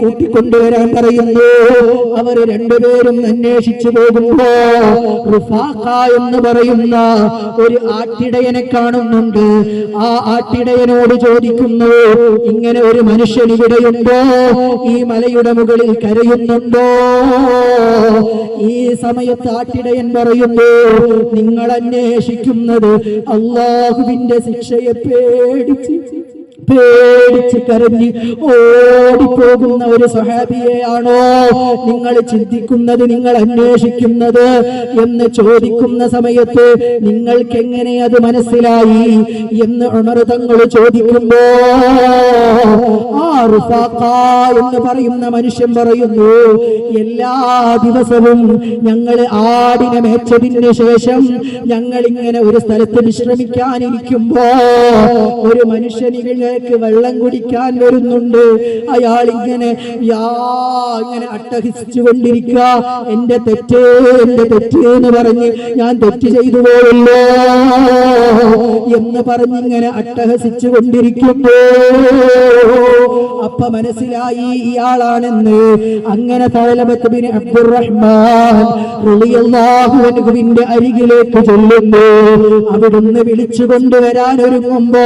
കൂട്ടിക്കൊണ്ടുവരാൻ പറയുന്നു. അവർ രണ്ടുപേരും അന്വേഷിച്ചു പോകുമ്പോ എന്ന് പറയുന്ന ഒരു ആട്ടിടയനെ കാണുന്നുണ്ട്. ആ ആട്ടിടയനോട് ചോദിക്കുന്നു ഇങ്ങനെ ഒരു മനുഷ്യൻ ഇവിടെയുണ്ടോ? ഈ മലയുടെ മുകളിൽ കരയുന്നുണ്ടോ? ഈ സമയത്ത് ആട്ടിടയൻ പറയുന്നു നിങ്ങൾ അന്വേഷിക്കുന്നത് അള്ളാഹുവിന്റെ ശിക്ഷയെ പേടിച്ച് പേടിച്ച് കരഞ്ഞ് ഓടിപ്പോകുന്ന ഒരു സഹാബിയെയാണോ നിങ്ങൾ ചിന്തിക്കുന്നത് നിങ്ങൾ അന്വേഷിക്കുന്നത് എന്ന് ചോദിക്കുന്ന സമയത്ത് നിങ്ങൾക്ക് എങ്ങനെ അത് മനസ്സിലായി എന്ന് ഉണർ തങ്ങൾ ചോദിക്കുമ്പോ ആ റുഫാഖ എന്ന് പറയുന്ന മനുഷ്യൻ പറയുന്നു എല്ലാ ദിവസവും ഞങ്ങൾ ആടിനെ മേച്ചതിന് ശേഷം ഞങ്ങൾ ഇങ്ങനെ ഒരു സ്ഥലത്ത് വിശ്രമിക്കാനിരിക്കുമ്പോ ഒരു മനുഷ്യൻ ഇവങ്ങൾക്ക് വെള്ളം കുടിക്കാൻ വരുന്നുണ്ട്. അയാൾ ഇങ്ങനെ യാ ഇങ്ങനെ അട്ടഹസിച്ചു കൊണ്ടിരിക്കുക. എന്റെ തെറ്റ് എന്റെ തെറ്റ് എന്ന് പറഞ്ഞ് ഞാൻ തെറ്റ് ചെയ്തു പോയല്ലോ എന്ന് പറഞ്ഞിങ്ങനെ അട്ടഹസിച്ചു له അപ്പ മനസ്സിലായി ഇയാളാണെന്ന്. അങ്ങനെ തഴലബത്തുബിന് അബ്ദുറഹ്മാൻ അരികിലേക്ക് ചെല്ലുന്നു. അവിടുന്ന് വിളിച്ചു കൊണ്ടുവരാൻ ഒരുങ്ങുമ്പോ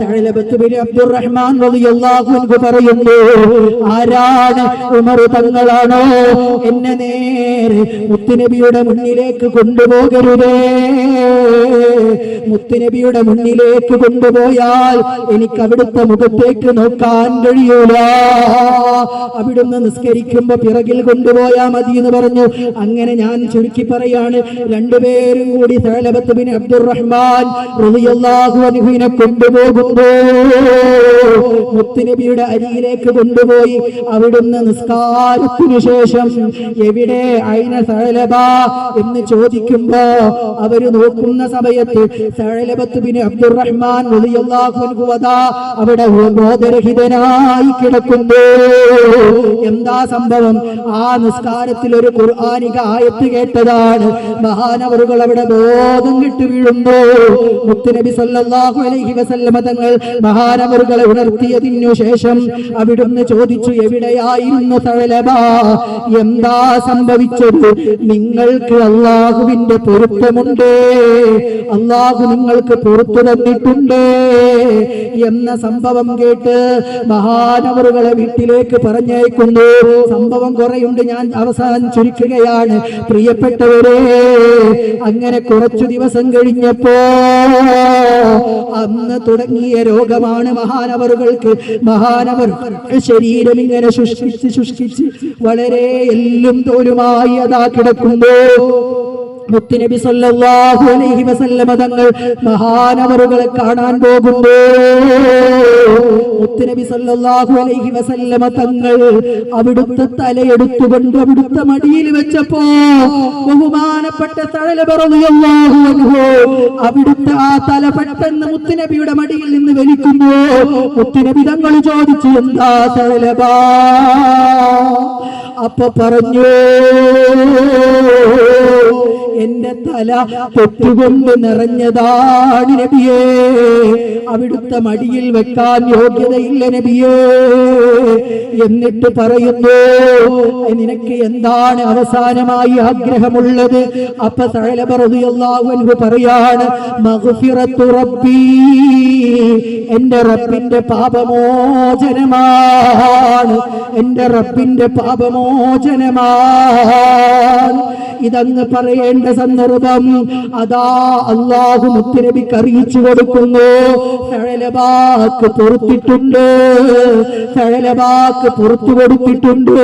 തഴലബത്തുബിന് അബ്ദുറഹ്മാൻ റളിയല്ലാഹു അൻഹു പറയുന്നു ആരാണ് ഉമർ തങ്ങളാണോ? എന്നെ നേരെ മുത്തുനബിയുടെ മുന്നിലേക്ക് കൊണ്ടുപോകരുതേ. മുത്തുനബിയുടെ മുന്നിലേക്ക് കൊണ്ടുപോയാൽ എനിക്ക് അവിടുത്തെ മുഖത്തേക്ക് നോക്കാൻ കഴിയൂല. അവിടുന്ന് നിസ്കരിക്കുമ്പോ പിറകിൽ കൊണ്ടുപോയാ മതി എന്ന് പറഞ്ഞു. അങ്ങനെ ഞാൻ ചുരുക്കി പറയാണ്. രണ്ടുപേരും കൂടി ബിൻ അബ്ദുറഹ്മാൻ കൊണ്ടുപോകുമ്പോ മുത്തുനബിയുടെ അരിയിലേക്ക് കൊണ്ടുപോയി. അവിടുന്ന് നിസ്കാരത്തിനു ശേഷം എവിടെ അയിന സഴലബ എന്ന് ചോദിക്കുമ്പോ അവർ നോക്കുന്ന സമയത്ത് സഴലബത്ത് അബ്ദുറഹ്മാൻ അവിടെ ബോധരഹിതനായി കിടക്കുന്നു. എന്താ സംഭവം? ആ നിസ്കാരത്തിൽ ഒരു ഖുർആാനിക ആയത്ത് കേട്ടതാണ്. മഹാനവറുകൾ അവിടെ ബോധം കിട്ടു വീഴുന്നു. മുത്തുനബി സല്ലാഹു അലൈഹി വസല്ലമ തങ്ങൾ മഹാനവറുകളെ ഉണർത്തിയതിനു ശേഷം അവിടുന്ന് ചോദിച്ചു എവിടെയായിരുന്നു തഴലബ? എന്താ സംഭവിച്ചത്? നിങ്ങൾക്ക് അള്ളാഹുവിന്റെ പൊരുത്തമുണ്ട്. അള്ളാഹു നിങ്ങൾക്ക് പുറത്തു തന്നിട്ടുണ്ട്. എന്ന സംഭവം കേട്ട് മഹാനവറുകളെ വീട്ടിലേക്ക് പറഞ്ഞേക്കുന്നു സംഭവം കുറയുണ്ട്. ഞാൻ അവസാനം ചുരുക്കുകയാണ്. പ്രിയപ്പെട്ടവരെ അങ്ങനെ കുറച്ചു ദിവസം കഴിഞ്ഞപ്പോ അന്ന് തുടങ്ങിയ രോഗമാണ് മഹാനവറുകൾക്ക് മഹാനവർ ശരീരം ഇങ്ങനെ ശുഷ്കിച്ച് ശുഷ്കിച്ച് വളരെ എല്ലും തോലുമായി അതാ കിടക്കുന്നു മുത്തുനബി സല്ലല്ലാഹു അലൈഹി വസല്ലമ തങ്ങൾ മഹാനവറുകളെ കാണാൻ പോകുമ്പോ മുത്തുനബി സല്ലല്ലാഹു അലൈഹി വസല്ലമ തങ്ങൾ അവിടുത്തെ തലയെടുത്തുകൊണ്ട് അവിടുത്തെ മടിയിൽ വെച്ചപ്പോ ബഹുമാനപ്പെട്ട തഴല അൻഹു അവിടുത്തെ ആ തല പെട്ടെന്ന് മുത്തുനബിയുടെ മടിയിൽ നിന്ന് വലിക്കുന്നു മുത്തുനബി തങ്ങൾ ചോദിച്ചു എന്താ തലബാ അപ്പൊ പറഞ്ഞു പൊട്ടുകൊണ്ട് നിറഞ്ഞതാണ് നബിയേ. അവിടുത്തെ മടിയിൽ വെക്കാൻ യോഗ്യതയില്ല നബിയേ. എന്നിട്ട് പറയുന്നു നിനക്ക് എന്താണ് അവസാനമായി ആഗ്രഹമുള്ളത്? അപ്പൊ സഴലബറിയാഹു പറയാണ് മഗ്ഫിറത്തു റബ്ബി എന്റെ റബ്ബിന്റെ പാപമോചനമാണ്. എന്റെ റബ്ബിന്റെ പാപമോചനമാണ്. ഇതങ്ങ് പറയേണ്ട സന്ദർഭം അതാ അള്ളാഹു മുത്തരബിക്ക് അറിയിച്ചു കൊടുക്കുന്നു. ഫഴലബാക്ക് പൊറത്തിട്ടുണ്ട്. ഫഴലബാക്ക് പുറത്തു കൊടുത്തിട്ടുണ്ട്.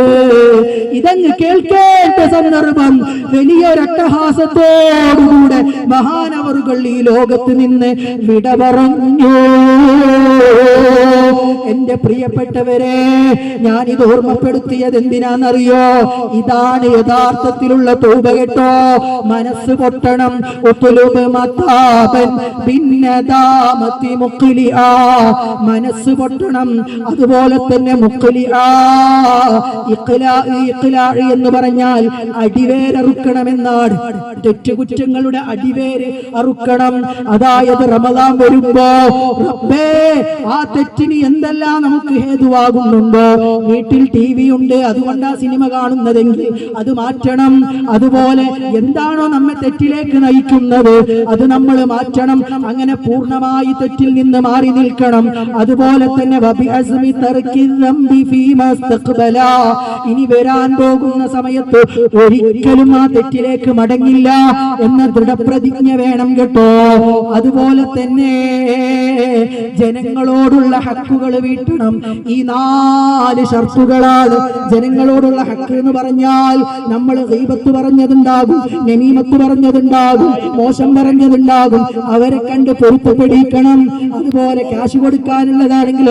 ഇതങ്ങ് കേൾക്കേണ്ട സന്ദർഭം വലിയൊരട്ടഹാസത്തോടുകൂടെ മഹാനവറുകൾ ഈ ലോകത്ത് നിന്ന് വിട പറഞ്ഞു എന്റെ പ്രിയപ്പെട്ടവരെ ഞാൻ ഇത് ഓർമ്മപ്പെടുത്തിയത് എന്തിനാണെന്നറിയോ ഇതാണ് യഥാർത്ഥത്തിലുള്ള കേട്ടോ. മനസ്സ് പൊട്ടണം. ഉത്തുലുബ് മത്താബൻ. മുക്കിലി ആ മനസ്സ് പൊട്ടണം. അതുപോലെ തന്നെ മുക്കിലി ആ എന്ന് പറഞ്ഞാൽ അടിവേരറുക്കണമെന്നാണ് തെറ്റുകുറ്റങ്ങളുടെ അടിവേര് അറുക്കണം. അതായത് റമദാൻ വരുമ്പോ റബ്ബേ ആ തെറ്റിന് എന്തെല്ലാം നമുക്ക് ഹേതുവാകുന്നുണ്ടോ? വീട്ടിൽ ടി വി ഉണ്ട്. അതുകൊണ്ടാ സിനിമ കാണുന്നതെങ്കിൽ അത് മാറ്റണം. അതുപോലെ എന്താണോ നമ്മെ തെറ്റിലേക്ക് നയിക്കുന്നത്? അത് നമ്മൾ മാറ്റണം. അങ്ങനെ പൂർണമായി തെറ്റിൽ നിന്ന് മാറി നിൽക്കണം. അതുപോലെ തന്നെ. ഇനി വരാൻ പോകുന്ന സമയത്ത് ഒരിക്കലും ആ തെറ്റിലേക്ക് മടങ്ങില്ല എന്ന ദൃഢപ്രതിജ്ഞ വേണം കേട്ടോ. അതുപോലെ തന്നെ ജനങ്ങളോടുള്ള ഹക്കുകൾ വീട്ടണം. ഈ നാല് ഷർത്തുകളാണ് ജനങ്ങളോടുള്ള ഹക്ക് എന്ന് പറഞ്ഞാൽ നമ്മൾ ഗീബത്ത് പറഞ്ഞതുണ്ടാകും. നമീമത്ത് പറഞ്ഞതുണ്ടാകും. മോശം പറഞ്ഞതുണ്ടാകും. അവരെ കണ്ട് പൊരുത്തപ്പെടിക്കണം. അതുപോലെ കാശ് കൊടുക്കാനുള്ളതാണെങ്കിൽ